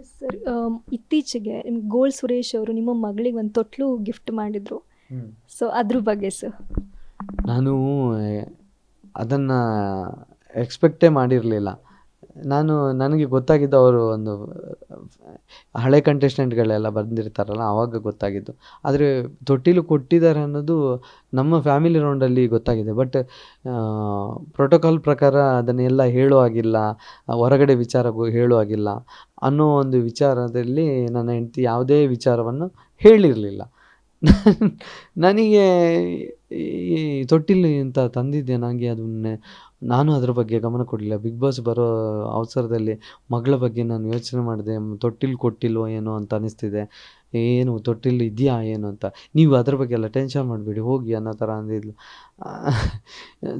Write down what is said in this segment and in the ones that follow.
Yes sir ಇತ್ತೀಚೆಗೆ ನಿಮ್ಗೆ gold Suresh ಅವರು ನಿಮ್ಮ ಮಗಳಿಗೆ ಒಂದು ತೊಟ್ಲು ಗಿಫ್ಟ್ ಮಾಡಿದ್ರು. ಸೊ ಅದ್ರ ಬಗ್ಗೆ ಸರ್ ನಾನು ಅದನ್ನು ಎಕ್ಸ್ಪೆಕ್ಟೇ ಮಾಡಿರಲಿಲ್ಲ. ನಾನು, ನನಗೆ ಗೊತ್ತಾಗಿದ್ದು ಅವರು ಒಂದು, ಹಳೆ ಕಂಟೆಸ್ಟೆಂಟ್ಗಳೆಲ್ಲ ಬಂದಿರ್ತಾರಲ್ಲ ಆವಾಗ ಗೊತ್ತಾಗಿದ್ದು. ಆದರೆ ತೊಟ್ಟಿಲು ಕೊಟ್ಟಿದ್ದಾರೆ ಅನ್ನೋದು ನಮ್ಮ ಫ್ಯಾಮಿಲಿ ರೌಂಡಲ್ಲಿ ಗೊತ್ತಾಗಿದೆ. ಬಟ್ ಪ್ರೋಟೋಕಾಲ್ ಪ್ರಕಾರ ಅದನ್ನೆಲ್ಲ ಹೇಳೋ ಹಾಗಿಲ್ಲ, ಹೊರಗಡೆ ವಿಚಾರ ಹೇಳುವಾಗಿಲ್ಲ ಅನ್ನೋ ಒಂದು ವಿಚಾರದಲ್ಲಿ ನನ್ನ ಹೆಂಡತಿ ಯಾವುದೇ ವಿಚಾರವನ್ನು ಹೇಳಿರಲಿಲ್ಲ. ನನಗೆ ಈ ತೊಟ್ಟಿಲು ಅಂತ ತಂದಿದ್ದೆ ನನಗೆ ಅದನ್ನೇ. ನಾನು ಅದ್ರ ಬಗ್ಗೆ ಗಮನ ಕೊಡಲಿಲ್ಲ. ಬಿಗ್ ಬಾಸ್ ಬರೋ ಅವಸರದಲ್ಲಿ ಮಗಳ ಬಗ್ಗೆ ನಾನು ಯೋಚನೆ ಮಾಡಿದೆ. ತೊಟ್ಟಿಲು ಕೊಟ್ಟಿಲ್ವೋ ಏನೋ ಅಂತ ಅನ್ನಿಸ್ತಿದೆ ಏನು ತೊಟ್ಟಿಲು ಇದೆಯಾ ಏನು ಅಂತ? ನೀವು ಅದ್ರ ಬಗ್ಗೆ ಎಲ್ಲ ಟೆನ್ಷನ್ ಮಾಡಬೇಡಿ. ಹೋಗಿ ಅನ್ನೋ ಥರ ಅಂದಿದ್ಲು.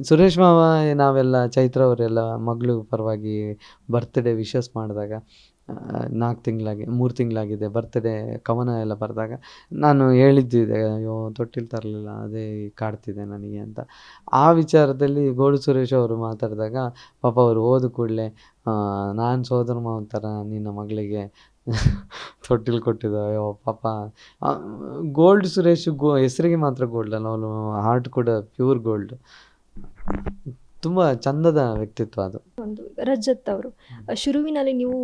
ಸುರೇಶ್ ಮಾವ, ನಾವೆಲ್ಲ ಚೈತ್ರ ಅವರೆಲ್ಲ ಮಗಳು ಪರವಾಗಿ ಬರ್ತ್ಡೇ ವಿಶಸ್ ಮಾಡಿದಾಗ ನಾಲ್ಕು ತಿಂಗಳಾಗಿ, ಮೂರು ತಿಂಗಳಾಗಿದೆ ಬರ್ತಡೇ ಕವನ ಎಲ್ಲ ಬರೆದಾಗ ನಾನು ಹೇಳಿದ್ದಿದೆ ಅಯ್ಯೋ, ತೊಟ್ಟಿಲು ತರಲಿಲ್ಲ, ಅದೇ ಕಾಡ್ತಿದೆ ನನಗೆ ಅಂತ. ಆ ವಿಚಾರದಲ್ಲಿ ಗೋಡು ಸುರೇಶ್ ಅವರು ಮಾತಾಡಿದಾಗ ಪಾಪ ಅವರು ಓದು ಕೂಡಲೇ ನಾನು ಸೋದರ ಮಾವನ ಥರ ನಿನ್ನ ಮಗಳಿಗೆ ತೊಟ್ಟಿಲು ಅಯ್ಯೋ, ಪಾಪ. ಗೋಲ್ಡ್ ಸುರೇಶ್ ಗೋ, ಹೆಸರಿಗೆ ಮಾತ್ರ ಗೋಲ್ಡ್ ಅಲ್ಲ ಅವನು ಹಾರ್ಟ್ ಕೂಡ ಪ್ಯೂರ್ ಗೋಲ್ಡ್. ತುಂಬ ಚಂದದ ವ್ಯಕ್ತಿತ್ವ ಅದು. ರಜತ್ ಅವರು. ಶುರುವಿನಲ್ಲಿ ನೀವು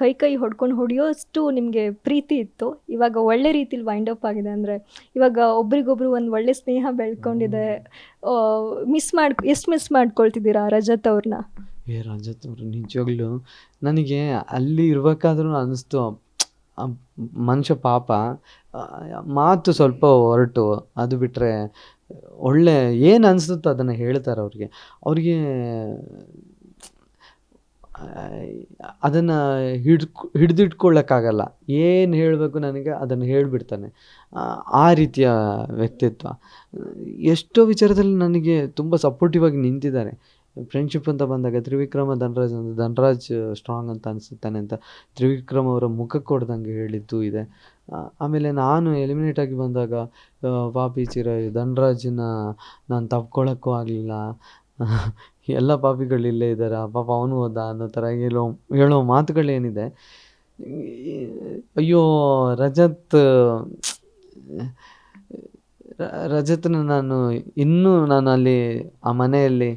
ಕೈ ಕೈ ಹೊಡ್ಕೊಂಡು ಹೊಡೆಯೋಷ್ಟು ನಿಮಗೆ ಪ್ರೀತಿ ಇತ್ತು. ಇವಾಗ ಒಳ್ಳೆ ರೀತಿಲಿ ವೈಂಡ್ ಅಪ್ ಆಗಿದೆ ಅಂದರೆ ಇವಾಗ ಒಬ್ರಿಗೊಬ್ರು ಒಂದು ಒಳ್ಳೆ ಸ್ನೇಹ ಬೆಳ್ಕೊಂಡಿದೆ. ಮಿಸ್ ಮಾಡ್ ಎಷ್ಟು ಮಿಸ್ ಮಾಡ್ಕೊಳ್ತಿದ್ದೀರಾ ರಜತ್ ಅವ್ರನ್ನ ಏ ರಜತ್ ಅವರು ನಿಜವಾಗ್ಲೂ ನನಗೆ ಅಲ್ಲಿ ಇರ್ಬೇಕಾದ್ರೂ ಅನ್ನಿಸ್ತು ಮನುಷ್ಯ ಪಾಪ. ಮಾತು ಸ್ವಲ್ಪ ಹೊರಟು. ಅದು ಬಿಟ್ಟರೆ ಒಳ್ಳೆ ಏನು ಅನಿಸುತ್ತೋ ಅದನ್ನು ಹೇಳ್ತಾರೆ ಅವ್ರಿಗೆ. ಅವ್ರಿಗೆ ಅದನ್ನು ಹಿಡ್ಕೊ ಹಿಡಿದಿಟ್ಕೊಳ್ಳೋಕ್ಕಾಗಲ್ಲ ಏನು ಹೇಳಬೇಕು ನನಗೆ ಅದನ್ನು ಹೇಳಿಬಿಡ್ತಾನೆ. ಆ ರೀತಿಯ ವ್ಯಕ್ತಿತ್ವ. ಎಷ್ಟೋ ವಿಚಾರದಲ್ಲಿ ನನಗೆ ತುಂಬ ಸಪೋರ್ಟಿವ್ ಆಗಿ ನಿಂತಿದ್ದಾರೆ. ಫ್ರೆಂಡ್ಶಿಪ್ ಅಂತ ಬಂದಾಗ ತ್ರಿವಿಕ್ರಮ ಧನರಾಜ್ ಅಂತ ಧನರಾಜ್ ಸ್ಟ್ರಾಂಗ್ ಅಂತ ಅನಿಸುತ್ತಾನೆ ಅಂತ ತ್ರಿವಿಕ್ರಮ್ ಅವರ ಮುಖಕ್ಕೆ ಕೊಡ್ದಂಗೆ ಹೇಳಿದ್ದು ಇದೆ. ಆಮೇಲೆ ನಾನು ಎಲಿಮಿನೇಟ್ ಆಗಿ ಬಂದಾಗ ಪಾಪಿ ಚಿರ ಧನ್ರಾಜನ್ನ ನಾನು ತಪ್ಕೊಳ್ಳೋಕ್ಕೂ ಆಗಲಿಲ್ಲ. ಎಲ್ಲ ಪಾಪಿಗಳು ಇಲ್ಲೇ ಇದ್ದಾರೆ. ಪಾಪ ಅವನು ಹೋದ ಅನ್ನೋ ಥರ ಹೇಳೋ ಹೇಳೋ ಮಾತುಗಳೇನಿದೆ. ಅಯ್ಯೋ, ರಜತ್ ರಜತ್ನ ನಾನು ಇನ್ನೂ ನಾನು ಅಲ್ಲಿ ಆ ಮನೆಯಲ್ಲಿ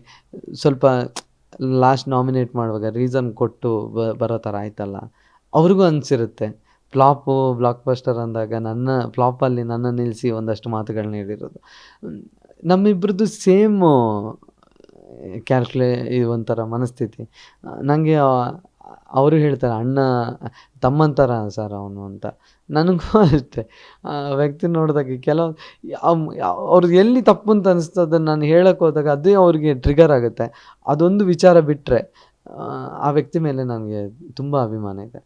ಸ್ವಲ್ಪ ಲಾಸ್ಟ್ ನಾಮಿನೇಟ್ ಮಾಡುವಾಗ ರೀಸನ್ ಕೊಟ್ಟು ಬ, ಬರೋ ಥರ ಆಯ್ತಲ್ಲ. ಅವ್ರಿಗೂ ಅನಿಸಿರುತ್ತೆ. ಫ್ಲಾಪು ಬ್ಲಾಕ್ ಬಸ್ಟರ್ ಅಂದಾಗ ನನ್ನ ಫ್ಲಾಪಲ್ಲಿ ನನ್ನ ನಿಲ್ಲಿಸಿ ಒಂದಷ್ಟು ಮಾತುಗಳನ್ನ ಹೇಳಿರೋದು. ನಮ್ಮಿಬ್ರದ್ದು ಸೇಮು ಕ್ಯಾಲ್ಕುಲೇ ಇದು ಒಂಥರ ಮನಸ್ಥಿತಿ. ನನಗೆ ಅವರು ಹೇಳ್ತಾರೆ, ಅಣ್ಣ, ತಮ್ಮಂತರ ಸರ್ ಅವನು ಅಂತ. ನನಗೂ ಅಷ್ಟೇ. ವ್ಯಕ್ತಿ ನೋಡಿದಾಗ ಕೆಲವು ಅವ್ರದ್ದು ಎಲ್ಲಿ ತಪ್ಪು ಅಂತ ಅನಿಸ್ತದೆ ನಾನು ಹೇಳಕ್ಕೆ ಹೋದಾಗ ಅದೇ ಅವ್ರಿಗೆ ಟ್ರಿಗರ್ ಆಗುತ್ತೆ. ಅದೊಂದು ವಿಚಾರ ಬಿಟ್ಟರೆ ಆ ವ್ಯಕ್ತಿ ಮೇಲೆ ನನಗೆ ತುಂಬ ಅಭಿಮಾನ ಇದೆ.